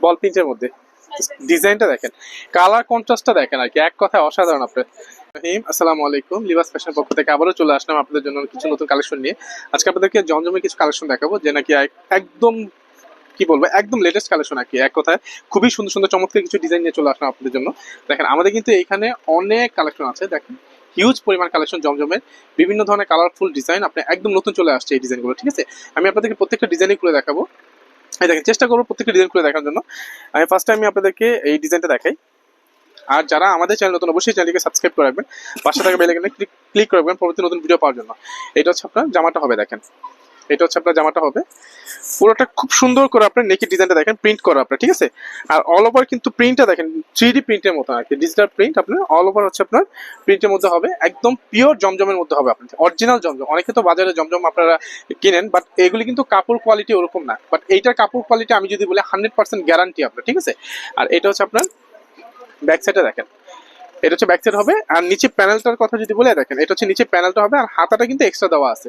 বল প্রিন্টের মধ্যে। ডিজাইনটা দেখেন, কালার কন্ট্রাস্টটা দেখেন আর কি, এক কথায় অসাধারণ আপনার রহিম, আসসালামু আলাইকুম লিবাস ফ্যাশন পক্ষ থেকে আবারও চলে আসলাম আপনাদের জন্য কিছু নতুন কালেকশন নিয়ে। আজকে আপনাদেরকে জমজমে কিছু কালেকশন দেখাবো, যে নাকি এক- একদম, কি বলব, একদম লেটেস্ট কালেকশন আর কি, এক কথায়। খুবই সুন্দর সুন্দর চমৎকার কিছু ডিজাইন নিয়ে চলে আসলাম আপনাদের জন্য। দেখেন, আমাদের কিন্তু এখানে অনেক কালেকশন আছে, দেখেন হিউজ পরিমাণ কালেকশন জমজমের। বিভিন্ন ধরনের কালারফুল ডিজাইন আপনি একদম নতুন চলে আসছে এই ডিজাইনগুলো ঠিক আছে? আমি আপনাদেরকে প্রত্যেকটা ডিজাইনই খুলে দেখাবো। এই দেখেন, চেষ্টা করব প্রত্যেকটা ডিজাইন করে দেখার জন্য। আমি ফার্স্ট টাইম আপনাদেরকে এই ডিজাইনটা দেখাই। আর যারা আমাদের চ্যানেল নতুন, অবশ্যই চ্যানেলকে সাবস্ক্রাইব করে রাখবেন। পাশে থাকা বেলে ক্লিক ক্লিক করে রাখবেন, পরবর্তী নতুন ভিডিও পাওয়ার জন্য। এটা হচ্ছে আপনার জামাটা হবে, দেখেন। এটা হচ্ছে আপনার জামাটা হবে। পুরোটা খুব সুন্দর করে আপনার নেকি ডিজাইনটা দেখেন প্রিন্ট করা আপনার, ঠিক আছে? আর অল ওভার কিন্তু প্রিন্টটা দেখেন থ্রি ডি প্রিন্টের মতো আর কি ডিজিটাল প্রিন্ট আপনার অল ওভার হচ্ছে আপনার প্রিন্টের মধ্যে হবে, একদম পিওর জমজমের মধ্যে হবে আপনার অরিজিনাল জমজম। অনেকে তো বাজারে জমজম আপনারা কিনেন বাট এগুলি কিন্তু কাপড় কোয়ালিটি ওরকম না। বাট এইটার কাপড় কোয়ালিটি আমি যদি বলি হান্ড্রেড পার্সেন্ট গ্যারান্টি আপনার, ঠিক আছে? আর এটা হচ্ছে আপনার ব্যাক সাইডে দেখেন। এটা হচ্ছে ব্যাক সাইড হবে, আর নিচে প্যানেলটার কথা যদি বলে, দেখেন, এটা হচ্ছে নিচে প্যানেলটা হবে, আর হাতাটা কিন্তু এক্সট্রা দেওয়া আছে।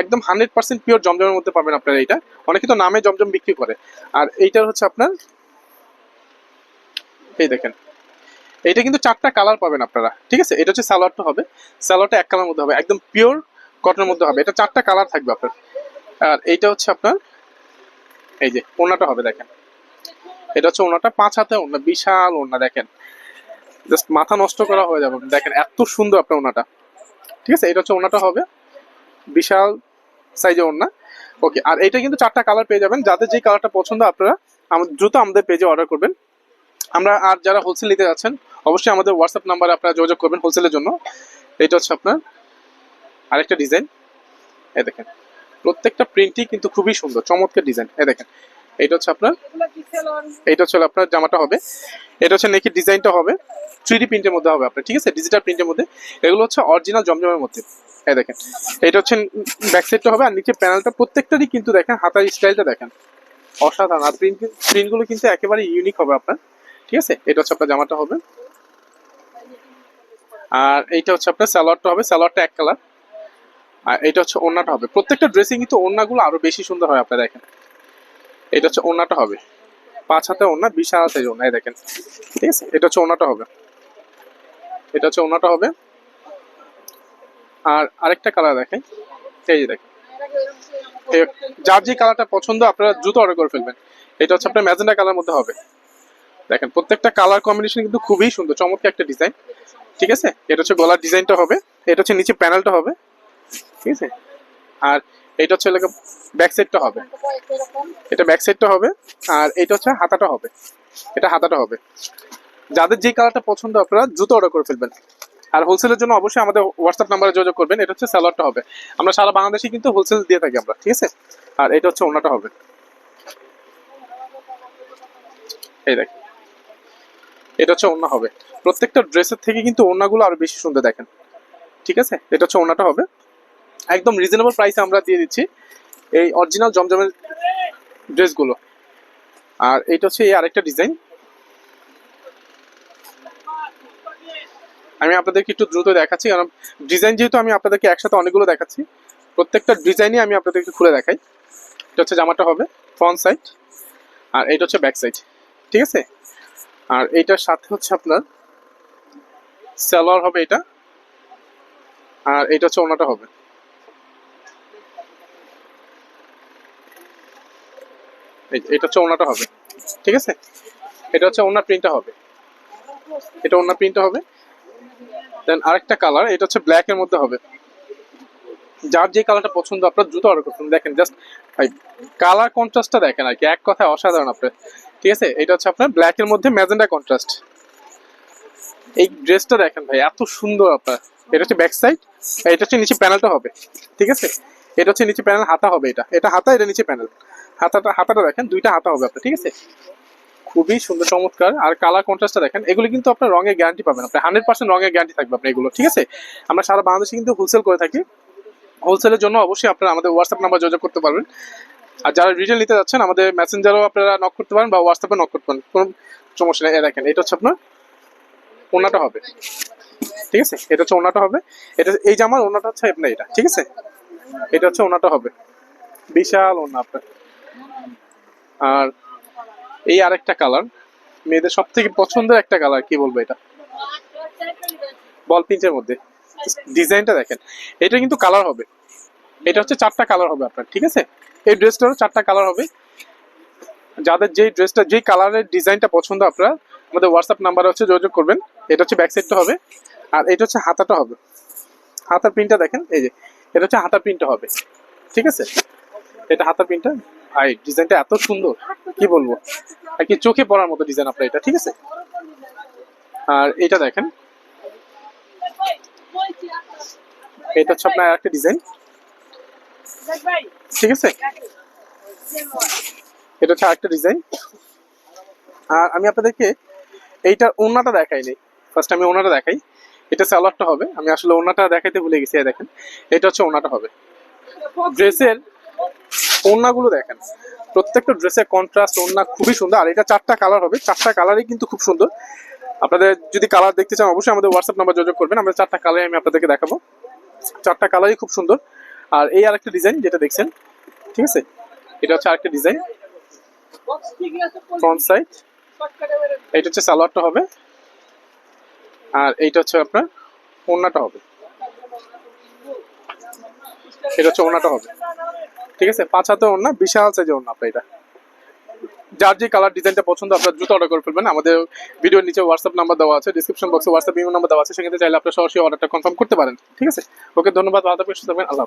একদম হান্ড্রেড পার্সেন্ট পিওর জমজমের মধ্যে পাবেন আপনারা এইটা। অনেকে তো নামে জমজম বিক্রি করে। আর এইটার হচ্ছে আপনার, এই দেখেন। এইটা কিন্তু চারটা কালার পাবেন আপনারা, ঠিক আছে? এটা হচ্ছে সালোয়ারটা হবে। সালোয়ারটা এক কালার মধ্যে হবে, একদম পিওর কটনের মধ্যে হবে। এটা চারটা কালার থাকবে আপনার। আর এইটা হচ্ছে আপনার, এই যে ওনাটা হবে, দেখেন। এটা হচ্ছে ওনাটা পাঁচ হাতে ওনা বিশাল ওনা দেখেন। জাস্ট মাথা নষ্ট করা হয়ে যাবে। দেখেন, এত সুন্দর আপনার ওনাটা ঠিক আছে? এটা হচ্ছে ওনাটা হবে। বিশাল সাইজে ওনা ওকে আর এটা কিন্তু চারটা কালার পেয়ে যাবেন। যাদের যে কালারটা পছন্দ, আপনারা আমাদের দ্রুত আমাদের পেজে অর্ডার করবেন। আমরা আর যারা হোলসেল নিতে যাচ্ছেন, অবশ্যই আমাদের হোয়াটসঅ্যাপ নাম্বারে আপনারা যোগাযোগ করবেন হোলসেলের জন্য। এটা হচ্ছে আপনার আরেকটা ডিজাইন এই দেখেন, প্রত্যেকটা প্রিন্টই কিন্তু খুবই সুন্দর, চমৎকার ডিজাইন এই দেখেন এটা হচ্ছে আপনার এটা হচ্ছে আপনার জামাটা হবে। এটা হচ্ছে নেকি ডিজাইনটা হবে। থ্রি প্রিন্টের মধ্যে হবে আপনার, ঠিক আছে? ডিজিটাল প্রিন্টের মধ্যে। এগুলো হচ্ছে অরিজিনাল জমজমের মধ্যে। এই দেখেন। এটা হচ্ছে ব্যাক সাইডটা হবে আর নিচে প্যানেলটা প্রত্যেকটারই কিন্তু দেখেন, হাতার স্টাইলটা দেখেন। অসাধারণ। আর প্রিন্ট প্রিন্টগুলো কিন্তু একেবারে ইউনিক হবে আপনার। ঠিক আছে? এটা হচ্ছে আপনার জামাটা হবে। আর এইটা হচ্ছে আপনার সালোয়ারটা হবে। সালোয়ারটা এক কালার আর এটা হচ্ছে ওড়নাটা হবে। প্রত্যেকটা ড্রেসিং কিন্তু ওড়নাগুলো আরও বেশি সুন্দর হয় আপনার দেখেন। এটা হচ্ছে ওড়নাটা হবে। পাঁচ হাতে ওড়না বিশাল সাইজ ওড়না দেখেন। ঠিক আছে? এটা হচ্ছে ওড়নাটা হবে। এটা হচ্ছে ওড়নাটা হবে। আর আরেকটা কালার দেখেন। এই যে দেখেন। যার যে কালারটা পছন্দ, আপনারা দ্রুত অর্ডার করে ফেলবেন। এটা হচ্ছে আপনার ম্যাজেন্ডা কালার মধ্যে হবে। দেখেন, প্রত্যেকটা কালার কম্বিনেশন কিন্তু খুবই সুন্দর, চমৎকার একটা ডিজাইন ঠিক আছে? এটা হচ্ছে গলার ডিজাইনটা হবে। এটা হচ্ছে নিচে প্যানেলটা হবে। ঠিক আছে? আর এটা হচ্ছে ব্যাক সাইডটা হবে। এটা ব্যাক সাইডটা হবে। আর এটা হচ্ছে হাতাটা হবে। এটা হাতাটা হবে। যাদের যে কালারটা পছন্দ, আপনারা দ্রুত অর্ডার করে ফেলবেন। আর হোলসেলের জন্য অবশ্যই আমাদের হোয়াটসঅ্যাপ নাম্বারে যোগাযোগ করবেন। এটা হচ্ছে স্যালোয়ারটা হবে। আমরা সারা বাংলাদেশে কিন্তু হোলসেল দিয়ে থাকি আমরা, ঠিক আছে? আর এটা হচ্ছে ওনাটা হবে। এই দেখ, এটা হচ্ছে ওনা হবে। প্রত্যেকটা ড্রেসের থেকে কিন্তু ওনাগুলো আরও বেশি সুন্দর দেখেন, ঠিক আছে? এটা হচ্ছে ওনাটা হবে। একদম রিজনেবল প্রাইসে আমরা দিয়ে দিচ্ছি এই অরিজিনাল জমজমের ড্রেসগুলো। আর এটা হচ্ছে এই আরেকটা ডিজাইন আমি আপনাদেরকে একটু দ্রুত দেখাচ্ছি, কারণ ডিজাইন যেহেতু আমি আপনাদেরকে একসাথে অনেকগুলো দেখাচ্ছি, প্রত্যেকটা ডিজাইনই আমি আপনাদেরকে খুলে দেখাই। এটা হচ্ছে জামাটা হবে ফ্রন্ট সাইড আর এইটা হচ্ছে ব্যাক সাইড ঠিক আছে? আর এইটার সাথে হচ্ছে আপনার সালোয়ার হবে এটা, আর এটা হচ্ছে ওনাটা হবে। এটা হচ্ছে ওনাটা হবে, ঠিক আছে? এটা হচ্ছে ওনার প্রিন্টটা হবে। এটা ওনার প্রিন্টটা হবে। দেন আরেকটা কালার এটা হচ্ছে ব্ল্যাক এর মধ্যে হবে। যার যে কালারটা পছন্দ, আপনার জুতো অর্ডার করুন দেখেন জাস্ট কালার কন্ট্রাস্টটা দেখেন আর কি, এক কথায় অসাধারণ আপনার। ঠিক আছে? এটা হচ্ছে আপনার ব্ল্যাক এর মধ্যে ম্যাজেন্ডা কন্ট্রাস্ট এই ড্রেসটা দেখেন ভাই, এত সুন্দর আপনার। এটা হচ্ছে ব্যাক সাইড এটা হচ্ছে নিচে প্যানেলটা হবে। ঠিক আছে? এটা হচ্ছে নিচে প্যানেল হাতা হবে এটা। এটা হাতা, এটা নিচে প্যানেল হাতাটা হাতাটা দেখেন, দুইটা হাতা হবে আপনার। ঠিক আছে? খুবই সুন্দর, চমৎকার। আর কালার কন্ট্রাস্টটা দেখেন, এগুলো কিন্তু আপনার রঙের গ্যারান্টি পাবেন আপনি। হান্ড্রেড পার্সেন্ট রঙের গ্যারান্টি থাকবে আপনার এগুলো, ঠিক আছে? আমরা সারা বাংলাদেশে কিন্তু হোলসেল করে থাকি। হোলসেলের জন্য অবশ্যই আপনারা আমাদের হোয়াটসঅ্যাপ নাম্বার যোগাযোগ করতে পারবেন। আর যারা রিটেল নিতে যাচ্ছেন, আমাদের মেসেঞ্জারও আপনারা নক করতে পারেন বা হোয়াটসঅ্যাপে নক করতে পারেন। কোনো সমস্যা নেই দেখেন, এটা হচ্ছে আপনার ওনাটা হবে। ঠিক আছে? এটা হচ্ছে ওনাটা হবে। এটা এই জামার ওনাটা হচ্ছে আপনার এটা, ঠিক আছে? এটা হচ্ছে ওনাটা হবে। বিশাল ওনা আপনার। আর এই আরেকটা কালার মেয়েদের সব থেকে পছন্দের একটা কালার কি বলব এটা? বল পিঞ্চের মধ্যে। ডিজাইনটা দেখেন। এটা কিন্তু কালার হবে। এটা হচ্ছে চারটা কালার হবে আপনার, ঠিক আছে? এই ড্রেসটারও চারটা কালার হবে। যাদের যেই ড্রেসটা যেই কালারের ডিজাইনটা পছন্দ আপনার, আমাদের হোয়াটসঅ্যাপ নাম্বারে হচ্ছে যোগাযোগ করবেন। এটা হচ্ছে ব্যাক সাইডটা হবে। আর এটা হচ্ছে হাতাটা হবে। হাতার প্রিন্টটা দেখেন, এই যে। এটা হচ্ছে হাতার প্রিন্টটা হবে। ঠিক আছে? এটা হাতার প্রিন্টটা আই ডিজাইনটা এত সুন্দর। কি বলব? আর কি চোখে পড়ার মতো ডিজাইন আপনার এটা ঠিক আছে? আর এটা দেখেন। এটা হচ্ছে আপনার একটা ডিজাইন ঠিক আছে? এটা হচ্ছে আরেকটা ডিজাইন আর আমি আপনাদেরকে এইটার ওড়নাটা দেখাইনি ফার্স্ট আমি ওড়নাটা দেখাই। এটা সালোয়ারটা হবে। আমি আসলে ওড়নাটা দেখাইতে ভুলে গেছি দেখেন। এটা হচ্ছে ওনাটা হবে। ড্রেসের ওড়নাগুলো দেখেন। প্রত্যেকটা ড্রেসের কন্ট্রাস্ট ওড়না খুবই সুন্দর। আর এটা চারটা কালার হবে। চারটা কালারই কিন্তু খুব সুন্দর। আপনাদের যদি কালার দেখতে চান, অবশ্যই আমাদের হোয়াটসঅ্যাপ নাম্বার যোগাযোগ করবেন। আমরা চারটা কালারই আমি আপনাদেরকে দেখাবো। চারটা কালারই খুব সুন্দর। আর এই আরেকটা ডিজাইন যেটা দেখছেন, ঠিক আছে? এটা হচ্ছে আরেকটা ডিজাইন ফ্রন্ট সাইড এটা হচ্ছে সালোয়ারটা হবে। আর এইটা হচ্ছে আপনার ওড়নাটা হবে। এটা হচ্ছে ওড়নাটা হবে। ঠিক আছে? পাঁচ হাতে না বিশাল সাইজের ওড়না আপনার এটা। যার যে কালার ডিজাইনটা পছন্দ, আপনার জুতো অর্ডার করে ফেলবেন। আমাদের ভিডিওর নিচে হোয়াটসঅ্যাপ নাম্বার দেওয়া আছে ডিসক্রিপশন বক্সে হোয়াটসঅ্যাপ ইমেল নাম্বার দেওয়া আছে সেখানে চাইলে আপনার সরাসরি অর্ডারটা কনফার্ম করতে পারেন। ঠিক আছে? ওকে, ধন্যবাদ আল্লাহ।